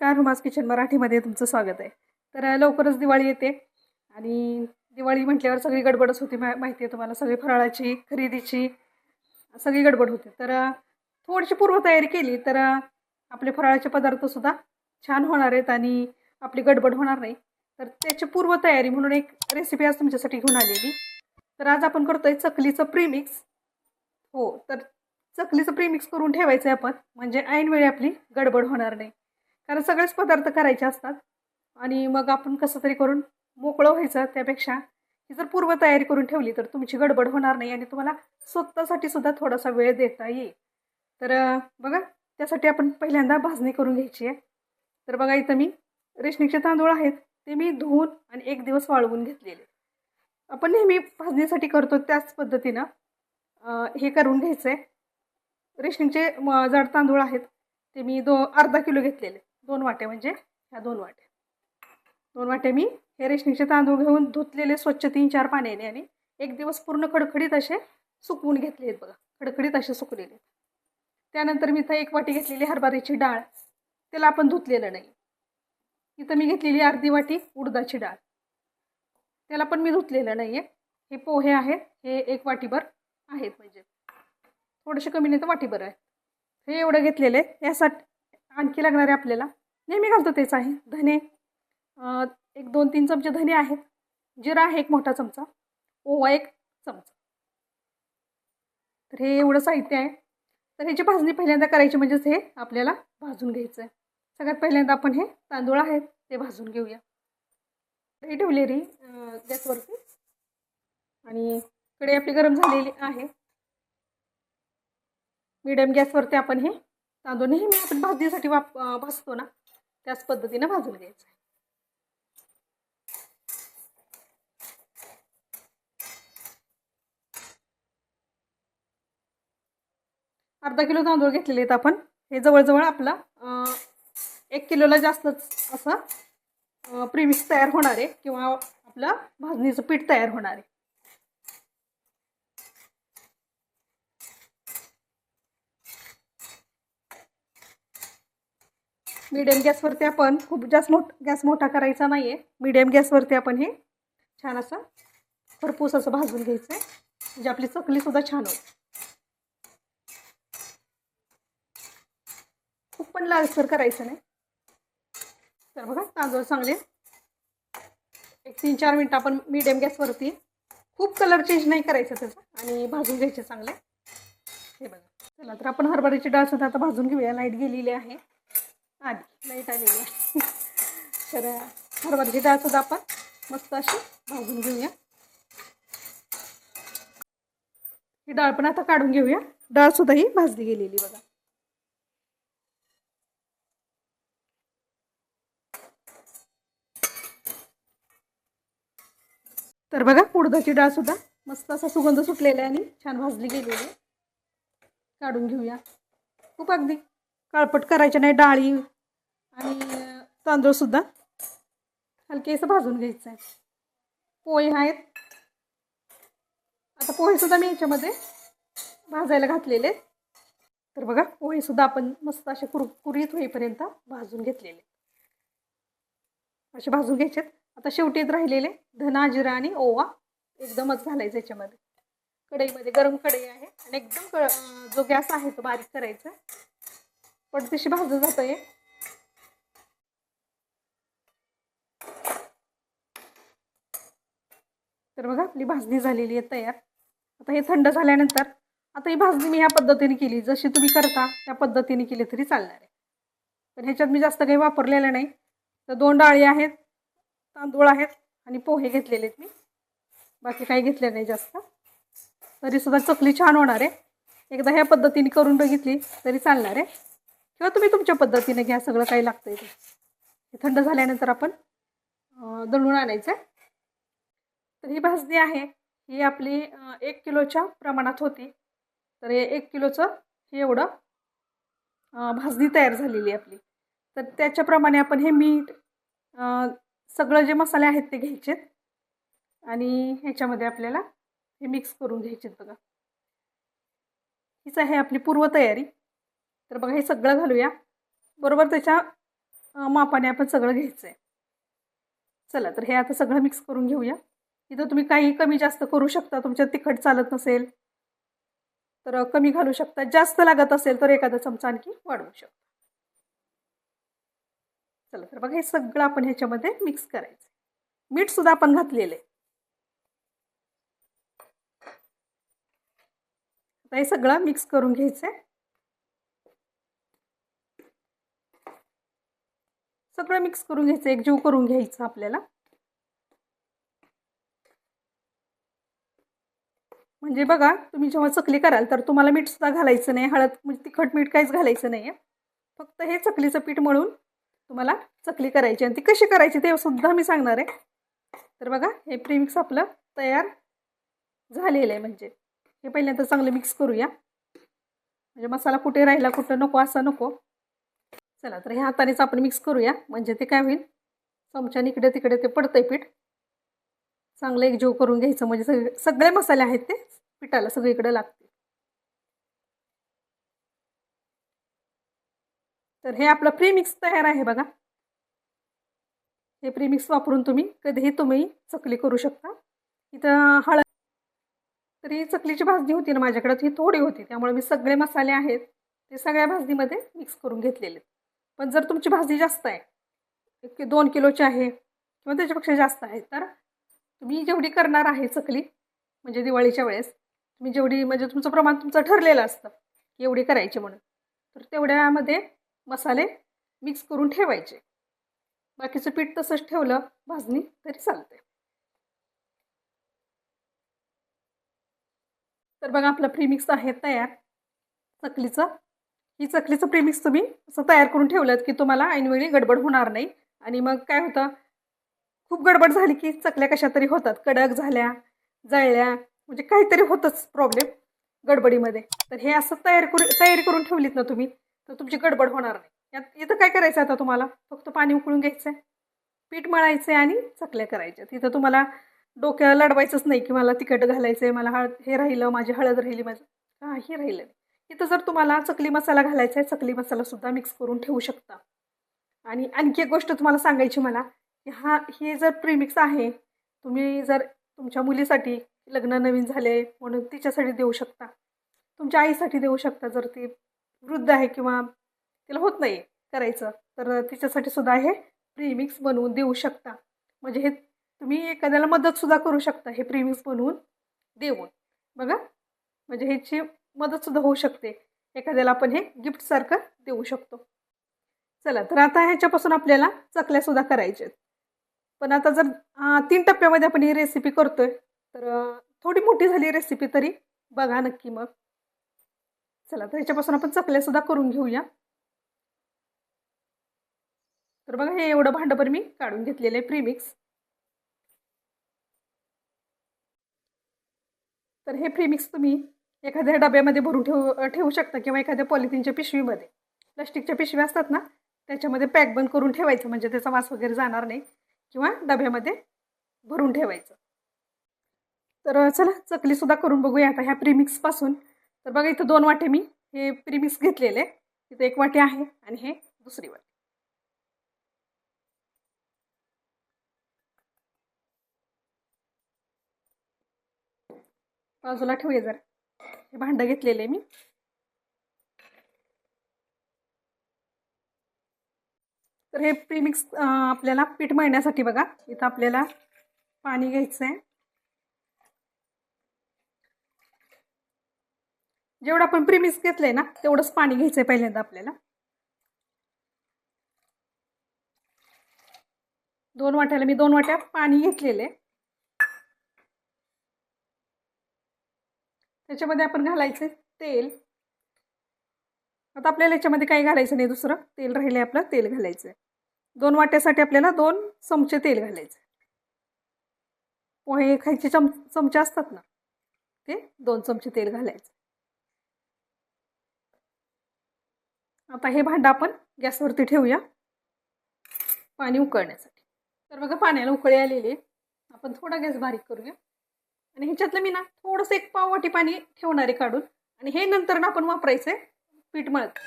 नमस्कार hummus kitchen मराठीमध्ये तुमचं स्वागत आहे. तर लवकरच दिवाळी येते आणि दिवाळी म्हटल्यावर सगळी गडबडच होती मा माहिती आहे तुम्हाला. सगळी फराळाची खरेदीची सगळी गडबड होती. तर थोडीशी पूर्वतयारी केली तर आपले फराळाचे पदार्थसुद्धा छान होणार आहेत आणि आपली गडबड होणार नाही. तर त्याची पूर्वतयारी म्हणून एक रेसिपी आज तुमच्यासाठी घेऊन आलेली. तर आज आपण करतो आहे चकलीचं प्रीमिक्स हो तर चकलीचं प्रीमिक्स करून ठेवायचं आहे आपण. म्हणजे ऐनवेळी आपली गडबड होणार नाही. कारण सगळेच पदार्थ करायचे असतात. आणि मग आपण कसं तरी करून मोकळं व्हायचं त्यापेक्षा ही जर पूर्वतयारी करून ठेवली तर तुमची गडबड होणार नाही आणि तुम्हाला स्वतःसाठी सुद्धा थोडासा वेळ देता येईल. तर बघा त्यासाठी आपण पहिल्यांदा भाजणी करून घ्यायची आहे. तर बघा इथं मी रेशनिकचे तांदूळ आहेत ते मी धुवून आणि एक दिवस वाळवून घेतलेले. आपण नेहमी भाजणीसाठी करतो त्याच पद्धतीनं. हे करून घ्यायचं आहे रेशनिंगचे म जाड तांदूळ आहेत ते मी दो अर्धा किलो घेतलेले. दोन वाटे म्हणजे ह्या दोन वाटे. दोन वाटे मी हे रेशनिंगचे तांदूळ घेऊन धुतलेले स्वच्छ तीन चार पाण्याने आणि एक दिवस पूर्ण खडखडीत असे सुकवून घेतले आहेत बघा. खडखडीत असे सुकलेले त्यानंतर मी इथं एक वाटी घेतलेली हरभऱ्याची डाळ. त्याला आपण धुतलेलं नाही. इथं मी घेतलेली अर्धी वाटी उडदाची डाळ. त्याला पण मी धुतलेलं नाही आहे हे पोहे आहेत. हे एक वाटीभर आहेत म्हणजे. थोडेसे कमी नाही तर वाटीभर आहे हे एवढं घेतलेलं आहे. यासाठी आणखी आहे आपल्याला नेहमी घालतो तेच आहे. धने एक दोन तीन चमचे धने आहेत. जिरा आहे एक मोठा चमचा. ओवा एक चमचा. तर हे एवढं साहित्य आहे. तर ह्याची भाजणी पहिल्यांदा करायची म्हणजेच हे आपल्याला भाजून घ्यायचं आहे सगळ्यात पहिल्यांदा आपण हे तांदूळ आहेत ते भाजून घेऊया. हे ठेवले री गॅसवरती. आणि कडे आपली गरम झालेली आहे. मिडियम गॅसवरती आपण हे तांदूळ नेहमी आपण भाजणीसाठी वाप भाजतो ना. त्याच पद्धतीनं भाजून घ्यायचं. आहे अर्धा किलो तांदूळ घेतलेले आहेत आपण. हे जवळजवळ आपला एक किलोला जास्तच असं प्रिमिक्स तयार होणार आहे किंवा आपलं भाजणीचं पीठ तयार होणार आहे. मीडियम गॅसवरती आपण खूप जास्त मोठ गॅस मोठा करायचा नाही आहे मीडियम गॅसवरती आपण हे छान असं खरपूस असं भाजून घ्यायचं आहे. म्हणजे आपली चकलीसुद्धा छान होईल. खूप पण लालसर करायचं नाही. तर बघा तांदूळ चांगले. एक तीन चार मिनटं आपण मीडियम गॅसवरती खूप कलर चेंज नाही करायचं त्याचा आणि भाजून घ्यायचे चांगले. हे बघा. चला तर आपण हरभऱ्याची डाळ सुद्धा आता भाजून घेऊया. लाइट गेलेली आहे. आली लाइट आलेली आहे. तर हरभऱ्याची डाळ सुद्धा आपण मस्त अशी भाजून घेऊया. ही डाळ पण आता काढून घेऊया. डाळ सुद्धा ही भाजली गेलेली बघा. तर बघा उडदाची डाळ सुद्धा मस्त असा सुगंध सुटलेला आहे आणि छान भाजली गेलेली आहे. काढून घेऊया. खूप अगदी. काळपट करायच्या नाही डाळी आणि तांदूळसुद्धा हलके असं भाजून घ्यायचं आहे पोहे आहेत. आता पोहेसुद्धा मी ह्याच्यामध्ये भाजायला घातलेले. आहेत. तर बघा पोहेसुद्धा आपण मस्त असे कुरकुरीत होईपर्यंत भाजून घेतलेले. असे भाजून घ्यायचे आता शेवटीत राहिलेले धना जिरा आणि ओवा. एकदमच घालायचं याच्यामध्ये. कढईमध्ये गरम कढई आहे. आणि एकदम क जो गॅस आहे तो बारीक करायचा. पण तशी भाजून जातं. आहे तर बघा आपली भाजणी झालेली आहे तयार. आता हे थंड झाल्यानंतर आता ही भाजणी मी ह्या पद्धतीने केली. जशी तुम्ही करता त्या पद्धतीने केली तरी चालणार आहे. पण ह्याच्यात मी जास्त काही वापरलेलं नाही. तर दोन डाळी आहेत तांदूळ आहेत आणि पोहे घेतलेले आहेत मी. बाकी काही घेतले नाही जास्त. तरीसुद्धा चकली छान होणार आहे. एकदा ह्या पद्धतीने करून बघितली तरी चालणार आहे. किंवा तुम्ही तुमच्या पद्धतीने घ्या सगळं काही लागतं ते. हे थंड झाल्यानंतर आपण दळून आणायचं आहे तर ही भाजणी आहे. ही आपली एक किलोच्या प्रमाणात होती. तर हे एक किलोचं हे एवढं भाजणी तयार झालेली आहे आपली. तर त्याच्याप्रमाणे आपण हे मीठ सगळं जे मसाले आहेत ते घ्यायचेत. आणि ह्याच्यामध्ये आपल्याला हे मिक्स करून घ्यायचे बघा. हीच आहे आपली पूर्वतयारी. तर बघा हे सगळं घालूया. बरोबर त्याच्या मापाने आपण सगळं घ्यायचं आहे चला तर हे आता सगळं मिक्स करून घेऊया. इथं तुम्ही काही कमी जास्त करू शकता. तुमच्या तिखट चालत नसेल तर कमी घालू शकता. जास्त लागत असेल तर एखादा चमचा आणखी वाढवू शकता. चला तर बघा हे सगळं आपण ह्याच्यामध्ये मिक्स करायचं मीठ सुद्धा आपण घातलेलं आहे. आता हे सगळं मिक्स करून घ्यायचं आहे सगळं मिक्स करून घ्यायचं एकजीव करून घ्यायचं आपल्याला. म्हणजे बघा तुम्ही जेव्हा चकली कराल तर तुम्हाला मीठसुद्धा घालायचं नाही. हळद म्हणजे तिखट मीठ काहीच घालायचं नाही आहे फक्त हे चकलीचं पीठ मळून तुम्हाला चकली करायची आणि ती कशी करायची ते सुद्धा मी सांगणार आहे. तर बघा हे प्रीमिक्स आपलं तयार झालेलं आहे म्हणजे. हे पहिल्यांदा चांगलं मिक्स करूया. म्हणजे मसाला कुठे राहिला कुठं नको असं नको. चला तर ह्या हातानेच आपण मिक्स करूया. म्हणजे ते काय होईल? चमच्याने इकडे तिकडे ते पडतंय पीठ. चांगलं एक जीव करून घ्यायचं. म्हणजे सगळे सगळे मसाले आहेत ते पिठाला सगळीकडे लागते तर हे आपलं प्रीमिक्स तयार आहे बघा. हे प्रीमिक्स वापरून तुम्ही कधीही तुम्ही चकली करू शकता. इथं हळद तरी चकलीची भाजणी होती ना माझ्याकडे ती थोडी होती. त्यामुळे मी सगळे मसाले आहेत ते सगळ्या भाजणीमध्ये मिक्स करून घेतलेले आहेत. पण जर तुमची भाजी जास्त आहे की दोन किलोची आहे किंवा त्याच्यापेक्षा जास्त आहे तर तुम्ही जेवढी करणार आहे चकली म्हणजे दिवाळीच्या वेळेस तुम्ही जेवढी म्हणजे तुमचं प्रमाण तुमचं ठरलेलं असतं की एवढी करायची म्हणून तर तेवढ्यामध्ये मसाले मिक्स करून ठेवायचे. बाकीचं पीठ तसंच ठेवलं भाजणी तरी चालते. तर बघा आपलं प्रीमिक्स आहे तयार. चकलीचं ही चकलीचं प्रीमिक्स तुम्ही असं तयार करून ठेवलं की तुम्हाला ऐनवेळी गडबड होणार नाही. आणि मग काय होतं? खूप गडबड झाली की चकल्या कशा तरी होतात. कडक झाल्या जळल्या म्हणजे काहीतरी होतंच प्रॉब्लेम गडबडीमध्ये. तर हे असं तयार करू तयारी करून ठेवलीत ना तुम्ही तर तुमची गडबड होणार नाही. यात इथं काय करायचं आता तुम्हाला? फक्त पाणी उकळून घ्यायचं आहे पीठ मळायचं आहे आणि चकल्या करायच्या. तिथं तुम्हाला डोक्याला लढवायचंच नाही की मला तिखट घालायचं आहे मला हळद हे राहिलं माझी हळद राहिली माझं काही राहिलं नाही. इथं जर तुम्हाला चकली मसाला घालायचा आहे चकली मसालासुद्धा मिक्स करून ठेवू शकता. आणि आणखी एक गोष्ट तुम्हाला सांगायची मला की हा हे जर प्रीमिक्स आहे तुम्ही जर तुमच्या मुलीसाठी लग्न नवीन झाले म्हणून तिच्यासाठी देऊ शकता. तुमच्या आईसाठी देऊ शकता जर ती वृद्ध आहे किंवा तिला होत नाही करायचं तर तिच्यासाठी सुद्धा हे प्रीमिक्स बनवून देऊ शकता. म्हणजे हे तुम्ही एखाद्याला मदतसुद्धा करू शकता हे प्रीमिक्स बनवून देऊन. बघा म्हणजे ह्याची मदतसुद्धा होऊ शकते. एखाद्याला आपण हे गिफ्टसारखं देऊ शकतो. चला तर आता ह्याच्यापासून आपल्याला चकल्यासुद्धा करायच्या आहेत पण आता जर तीन टप्प्यामध्ये आपण ही रेसिपी करतोय तर थोडी मोठी झाली रेसिपी तरी बघा नक्की मग. चला तर ह्याच्यापासून आपण चकल्यासुद्धा करून घेऊया. तर बघा हे एवढं भांडभर मी काढून घेतलेलं आहे प्रीमिक्स तर हे प्रीमिक्स तुम्ही एखाद्या डब्यामध्ये भरून ठेवू ठेवू शकता किंवा एखाद्या पॉलिथिनच्या पिशवीमध्ये. प्लास्टिकच्या पिशव्या असतात ना त्याच्यामध्ये पॅक बंद करून ठेवायचं म्हणजे त्याचा वास वगैरे जाणार नाही किंवा डब्यामध्ये भरून ठेवायचं. तर चला चकलीसुद्धा करून बघूया आता ह्या प्रीमिक्सपासून तर बघा इथं दोन वाटे मी हे प्रीमिक्स घेतलेले इथं एक वाटी आहे आणि हे दुसरी वाटी. बाजूला ठेवूया जरा. हे भांडं घेतलेलं आहे मी. तर हे प्रीमिक्स आपल्याला पीठ मळण्यासाठी बघा इथं आपल्याला पाणी घ्यायचं आहे जेवढं आपण प्रीमिक्स घेतलंय ना तेवढंच पाणी घ्यायचं आहे पहिल्यांदा आपल्याला. दोन वाट्याला मी दोन वाट्या पाणी घेतलेले त्याच्यामध्ये आपण घालायचं तेल. आता आपल्याला याच्यामध्ये काही घालायचं नाही दुसरं तेल राहिले आपलं तेल घालायचं आहे दोन वाट्यासाठी आपल्याला दोन चमचे तेल घालायचं पोहे खायचे चम चमचे असतात ना ते दोन चमचे तेल घालायचं. आता हे भांडं आपण गॅसवरती ठेवूया पाणी उकळण्यासाठी. तर बघा पाण्याला उकळी आलेली आहे. आपण थोडा गॅस बारीक करूया. आणि ह्याच्यातलं मी ना थोडंसं एक पाववाटी पाणी ठेवणार आहे काढून. आणि हे नंतर ना आपण वापरायचं आहे पीठ मळत.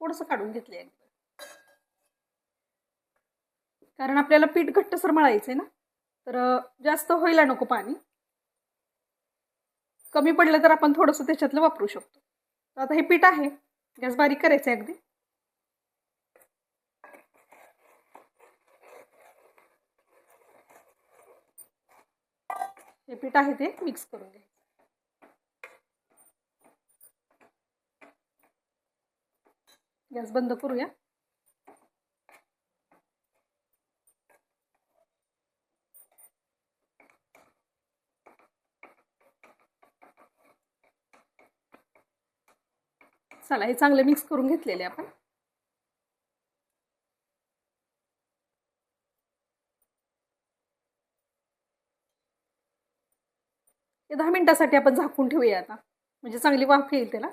थोडंसं काढून घेतले आहे कारण आपल्याला पीठ घट्टसर मळायचं आहे ना तर जास्त व्हायला नको पाणी. कमी पडलं तर आपण थोडंसं त्याच्यातलं वापरू शकतो. तर आता हे पीठ आहे. गॅस बारीक करायचं आहे अगदी. हे पीठ आहे ते मिक्स करून घ्यायचं गॅस बंद करूया. चला हे चांगलं मिक्स करून घेतलेले आपण हे दहा मिनिटासाठी आपण झाकून ठेवूया आता. म्हणजे चांगली वाफ येईल त्याला.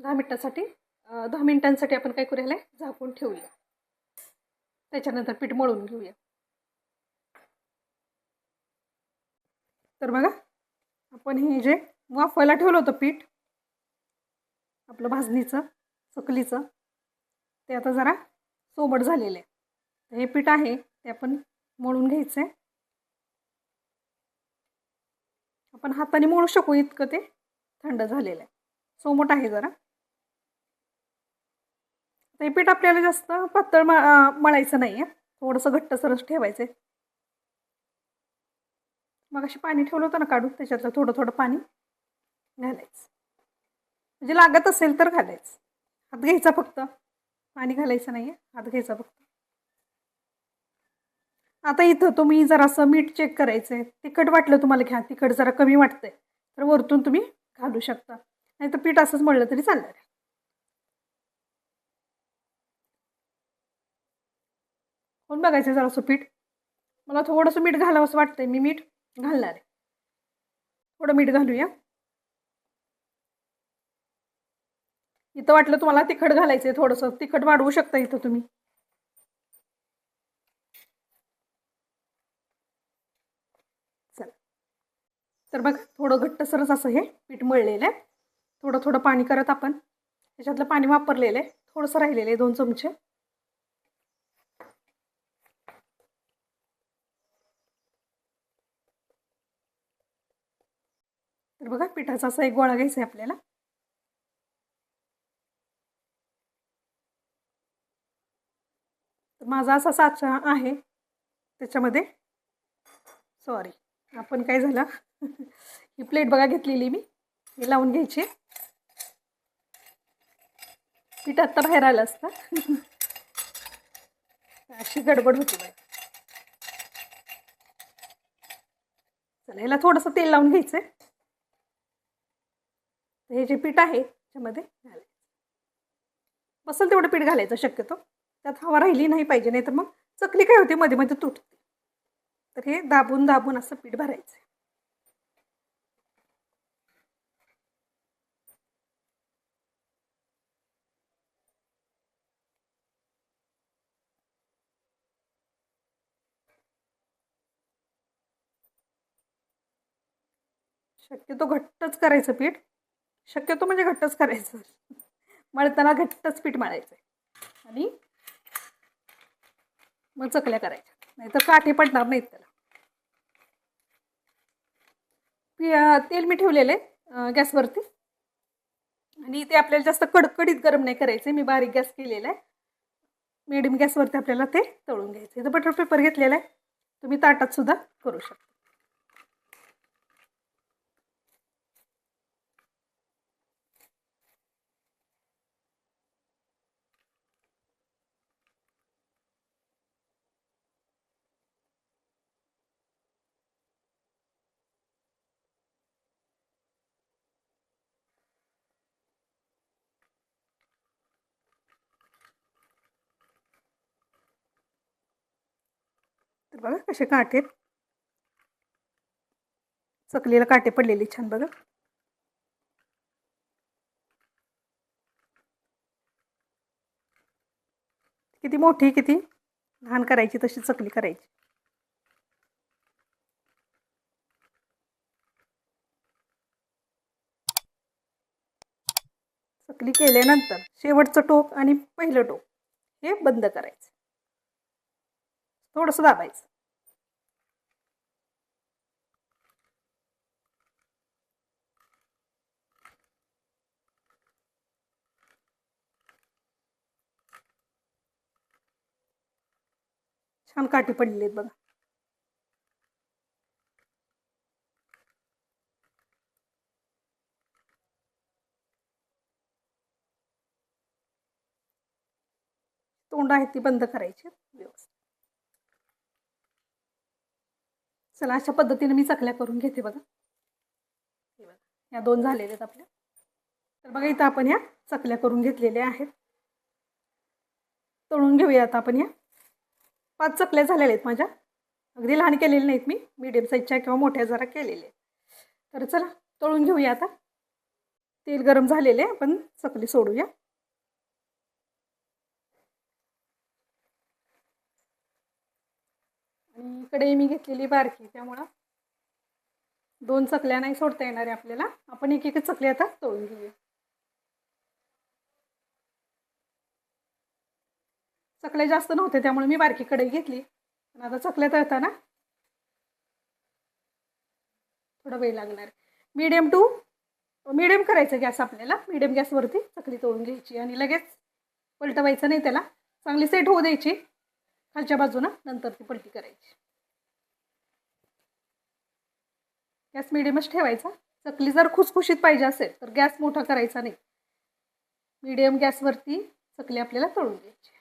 दहा मिनिटासाठी दहा मिनिटांसाठी आपण काय करूया झाकून ठेवूया. त्याच्यानंतर पीठ मळून घेऊया. तर बघा आपण हे जे वाफवायला ठेवलं होतं पीठ आपलं भाजणीचं चकलीचं ते आता जरा सोबट झालेलं आहे. हे पीठ आहे ते आपण मळून घ्यायचं आहे आपण हाताने मोडू शकू इतकं ते. थंड झालेलं आहे. सोमट आहे जरा. ते पीठ आपल्याला जास्त पातळ म मळायचं नाही आहे थोडंसं घट्ट सरस ठेवायचं आहे मग अशी पाणी ठेवलं होतं ना काढून त्याच्यातलं थोडं थोडं पाणी घालायचं. म्हणजे लागत असेल तर घालायचं. हात घ्यायचा फक्त. पाणी घालायचं नाही आहे हात घ्यायचा फक्त. आता इथं तुम्ही जरासं मीठ चेक करायचं आहे तिखट वाटलं तुम्हाला घ्या तिखट जरा कमी वाटतं आहे तर वरतून तुम्ही घालू शकता. नाही तर पीठ असंच मळलं तरी चालणार. आहे कोण बघायचं जरासं पीठ? मला थोडंसं मीठ घालावं असं वाटतंय. मी मीठ घालणार आहे. थोडं मीठ घालूया. इथं वाटलं तुम्हाला तिखट घालायचं आहे थोडंसं. तिखट वाढवू शकता इथं तुम्ही चला तर बघा थोडं घट्टसरच असं हे पीठ मळलेलं आहे. थोडं थोडं पाणी करत आपण. त्याच्यातलं पाणी वापरलेलं आहे. थोडंसं राहिलेलं आहे दोन चमचे. तर बघा पिठाचा असा एक गोळा घ्यायचा आहे आपल्याला. तर माझा असा साचा आहे त्याच्यामध्ये. सॉरी आपण काय झालं? ही प्लेट बघा घेतलेली मी. हे लावून घ्यायची. पीठ आत्ता बाहेर आलं असतं. अशी गडबड होती बाई. चला ह्याला थोडंसं तेल लावून घ्यायचं हे जे पीठ आहे त्याच्यामध्ये घालायचं. बसल तेवढं पीठ घालायचं शक्यतो. त्यात हवा राहिली नाही पाहिजे नाही तर मग चकली काय होते? मध्ये मध्ये तुटते. तर हे दाबून दाबून असं पीठ भरायचं. शक्यतो घट्टच करायचं पीठ. शक्यतो म्हणजे घट्टच करायचं. मळताना घट्टच पीठ मळायचं. आणि मग चकल्या करायच्या. नाही तर काठी पडणार नाहीत त्याला. तेल मी ठेवलेलं आहे गॅसवरती. आणि ते आपल्याला जास्त कडकडीत गरम नाही करायचं मी बारीक गॅस केलेला आहे. मिडियम गॅसवरती आपल्याला ते तळून घ्यायचं इथं बटर पेपर घेतलेला आहे. तुम्ही ताटात सुद्धा करू शकता. बघा कसे काटे आहेत. चकलीला काटे पडलेले छान बघा. किती मोठी किती? लहान करायची तशी चकली करायची. चकली केल्यानंतर शेवटचं टोक आणि पहिलं टोक हे बंद करायचं. थोडंसं दाबायचं. छान काठी पडलेली आहेत बघा. तोंड आहे ती बंद करायची व्यवस्थित. चला अशा पद्धतीने मी चकल्या करून घेते बघा. बघा या दोन झालेल्या आहेत आपल्या. तर बघा इथं आपण ह्या चकल्या करून घेतलेल्या आहेत. तळून घेऊया आता आपण या. पाच चकल्या झालेल्या आहेत माझ्या. अगदी लहान केलेल्या नाहीत मी. मीडियम साईजच्या किंवा मोठ्या जरा केलेले. आहेत तर चला तळून घेऊया आता. तेल गरम झालेले आपण चकली सोडूया. आणि इकडे मी घेतलेली बारकी त्यामुळं दोन चकल्या नाही सोडता येणार आहे आपल्याला. आपण एक एक चकली आता तळून घेऊया. चकल्या जास्त नव्हते त्यामुळे मी बारकी कढई घेतली. पण आता चकल्या तळताना थोडा वेळ लागणार मीडियम टू मीडियम करायचं गॅस आपल्याला. मीडियम गॅसवरती चकली तळून घ्यायची आणि लगेच पलटवायचं नाही त्याला. चांगली सेट होऊ द्यायची. खालच्या बाजूनं नंतर ती पलटी करायची. गॅस मिडियमच ठेवायचा. चकली जर खुसखुशीत पाहिजे असेल तर गॅस मोठा करायचा नाही. मीडियम गॅसवरती चकली आपल्याला तळून घ्यायची.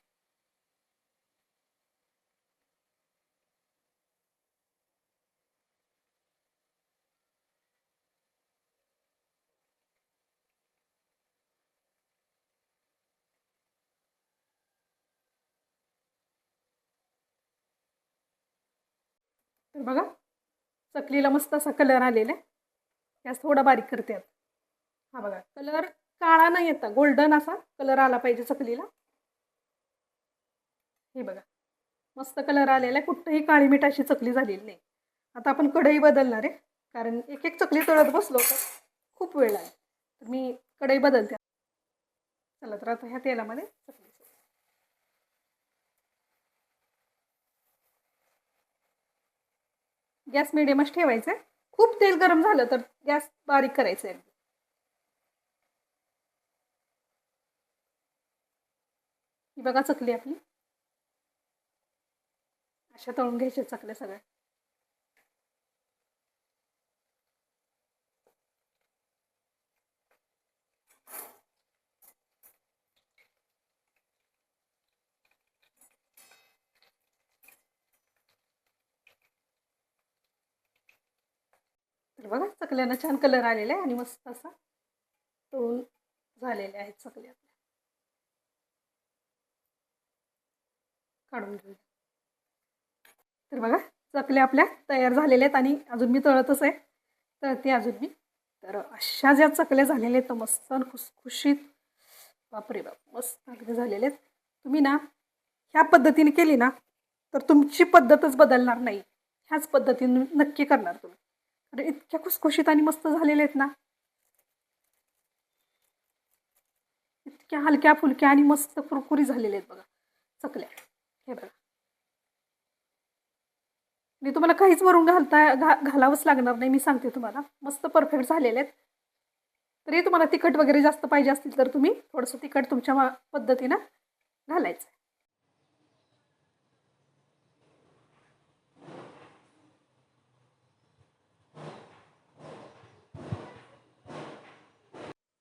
बघा. चकलीला मस्त असा कलर आलेला आहे. गॅस थोडा बारीक करते आता. हा बघा कलर काळा नाही येता. गोल्डन असा कलर आला पाहिजे चकलीला. हे बघा मस्त कलर आलेला आहे. कुठंही काळी मीठ अशी चकली झालेली नाही. आता आपण कढई बदलणार आहे. कारण एक एक चकली तळत बसलो तर खूप वेळ आहे तर मी कढई बदलते. चला तर आता ह्या तेलामध्ये चकली. गॅस मिडियमच ठेवायचा आहे खूप तेल गरम झालं तर गॅस बारीक करायचा आहे ही बघा चकली आपली. अशा तळून घ्यायच्या चकल्या सगळ्या. तर बघा चकल्यांना छान कलर आलेला आहे आणि मस्त असा तळून झालेले आहेत चकल्या. काढून घेऊ तर बघा चकल्या आपल्या तयार झालेल्या आहेत आणि अजून मी तळतच आहे. तळते अजून मी. तर अशा ज्या चकल्या झालेल्या आहेत तर मस्त खुसखुशीत. बापरे बाप मस्त अगदी झालेले आहेत. तुम्ही ना ह्या पद्धतीने केली ना तर तुमची पद्धतच बदलणार नाही. ह्याच पद्धतीने नक्की करणार तुम्ही. अरे इतक्या खुसखुशीत आणि मस्त झालेले आहेत ना. इतक्या हलक्या फुलक्या आणि मस्त कुरकुरी झालेल्या आहेत बघा. चकल्या. हे बघा. मी तुम्हाला काहीच वरून घालता घा घालावंच लागणार नाही मी सांगते तुम्हाला. मस्त परफेक्ट झालेले आहेत. तरी तुम्हाला तिखट वगैरे जास्त पाहिजे असतील तर तुम्ही थोडंसं तिखट तुमच्या पद्धतीनं घालायचं.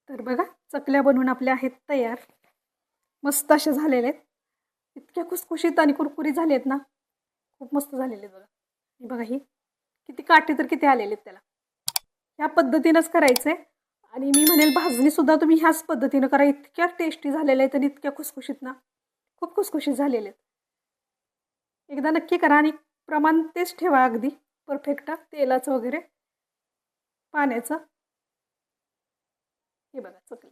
तर बघा चकल्या बनवून आपल्या आहेत तयार. मस्त अशा झालेल्या आहेत. इतक्या खुसखुशीत आणि कुरकुरी झाले आहेत ना. खूप मस्त झालेले आहेत बघा. बघा ही. किती काटे तर किती आलेले आहेत त्याला. ह्या पद्धतीनंच करायचं आहे आणि मी म्हणेल भाजणीसुद्धा तुम्ही ह्याच पद्धतीनं करा. इतक्या टेस्टी झालेल्या आहेत आणि इतक्या खुसखुशीत ना. खूप खुसखुशीत झालेले आहेत. एकदा नक्की करा आणि प्रमाण तेच ठेवा अगदी. परफेक्ट तेलाचं वगैरे. पाण्याचं. हे बघा चकले.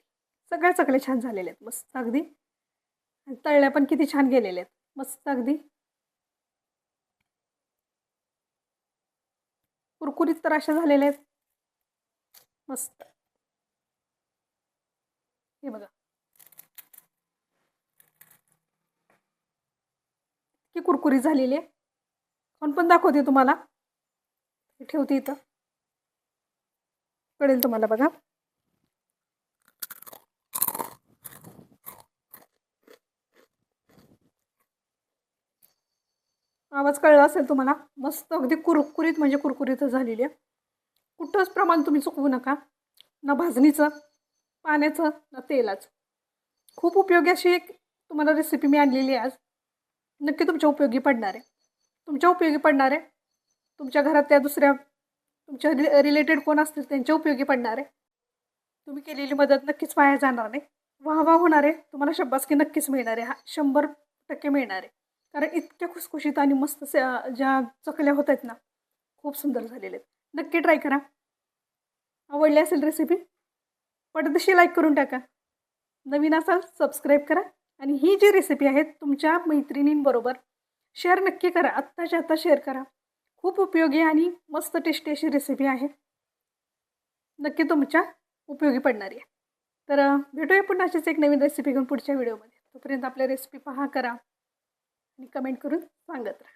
सगळ्या चकले छान झालेले आहेत मस्त अगदी. आणि तळल्या पण किती छान गेलेले आहेत मस्त अगदी. कुरकुरीत तर अशा झालेल्या आहेत. मस्त. हे बघा. की कुरकुरी झालेली आहे. खाऊन पण दाखवते तुम्हाला. ठेवते इथं. कळेल तुम्हाला बघा. आवाज कळला असेल तुम्हाला? मस्त अगदी कुरकुरीत म्हणजे कुरकुरीत झालेली आहे. कुठंच प्रमाण तुम्ही चुकवू नका. ना भाजणीचं पाण्याचं ना तेलाचं. खूप उपयोगी अशी एक तुम्हाला रेसिपी मी आणलेली आहे आज. नक्की तुमच्या उपयोगी पडणार आहे. तुमच्या उपयोगी पडणार आहे. तुमच्या घरात त्या दुसऱ्या तुमच्या रि रिलेटेड कोण असतील त्यांच्या उपयोगी पडणार आहे. तुम्ही केलेली मदत नक्कीच वाया जाणार नाही. वाह वाह होणार आहे. तुम्हाला शब्बासकी नक्कीच मिळणार आहे. हा शंभर टक्के मिळणार आहे. कारण इतक्या खुसखुशीत आणि मस्त स- ज्या चकल्या होत आहेत ना खूप सुंदर झालेले आहेत. नक्की ट्राय करा. आवडली असेल रेसिपी पटदशी लाईक करून टाका. नवीन असाल सबस्क्राईब करा. आणि ही जी रेसिपी आहे तुमच्या मैत्रिणींबरोबर शेअर नक्की करा. आत्ताच्या आत्ता शेअर करा. खूप उपयोगी आणि मस्त टेस्टी अशी रेसिपी आहे. नक्की तुमच्या उपयोगी पडणारी आहे. तर भेटूया पुन्हा अशीच एक नवीन रेसिपी घेऊन पुढच्या व्हिडिओमध्ये तोपर्यंत आपल्या रेसिपी पहा करा. आणि कमेंट करून सांगत राहा.